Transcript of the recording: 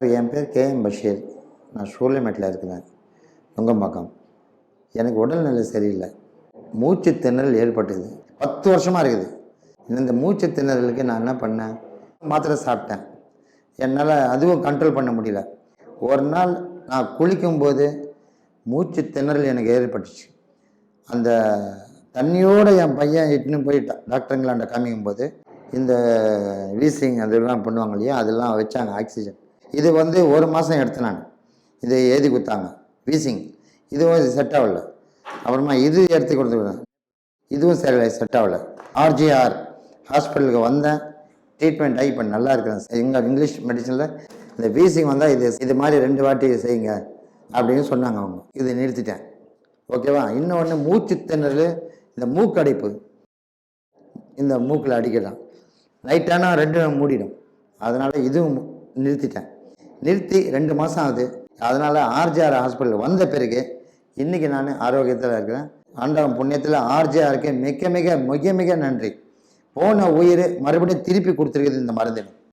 என் பேர் K M Basheer. நான் சூளைமேட்டில் இருக்கிறேன். நுங்கம்பாக்கம். எனக்கு உடல்நிலை சரியில்லை. மூச்சு திணறல் ஏற்பட்டது. பத்து வருஷமாக இருக்குது. இந்த மூச்சு திணறலுக்கு நான் என்ன பண்ணேன்? மாத்திரை சாப்பிட்டேன். என்னால் அதுவும் கண்ட்ரோல் பண்ண முடியல. ஒரு நாள் நான் குளிக்கும்போது மூச்சு திணறல் எனக்கு ஏற்பட்டுச்சு. அந்த தண்ணியோடு என் பையன் இட்டுன்னு போய் டாக்டருங்களாண்ட காமிக்கும்போது இந்த வீசிங் அதெல்லாம் பண்ணுவாங்க இல்லையா? அதெல்லாம் வச்சாங்க ஆக்சிஜன் இது வந்து ஒரு மாதம் எடுத்தேன் நான் இதை எழுதி கொடுத்தாங்க. வீசிங் இதுவும் செட் ஆகல. அப்புறமா இது எடுத்து கொடுத்துருந்தேன் இதுவும் சரி செட் ஆகல. ஆர்ஜிஆர் ஹாஸ்பிட்டலுக்கு வந்தேன். ட்ரீட்மெண்ட் ஆகி இப்போ நல்லா இருக்கிறேன். எங்கள் இங்கிலீஷ் மெடிசனில் இந்த வீசிங் வந்தால் இது இது மாதிரி ரெண்டு வாட்டி செய்யுங்க அப்படின்னு சொன்னாங்க அவங்க. இதை நிறுத்திட்டேன். ஓகேவா இன்னொன்று மூச்சு திணறல் இந்த மூக்கடைப்பு. இந்த மூக்கில் அடிக்கலாம். லைட்டானா ரெண்டு மூடிடும். அதனால் இதுவும் நிறுத்திட்டேன். நிறுத்தி ரெண்டு மாதம் ஆகுது. அதனால் ஆர்ஜிஆர் ஹாஸ்பிட்டல் வந்த பிறகு இன்றைக்கி நான் ஆரோக்கியத்தில் இருக்கிறேன். ஆண்டவன் புண்ணியத்தில் ஆர்ஜிஆருக்கு மிக மிக மிக மிக நன்றி. போன உயிர் மறுபடியும் திருப்பி கொடுத்துருக்குது இந்த மருந்து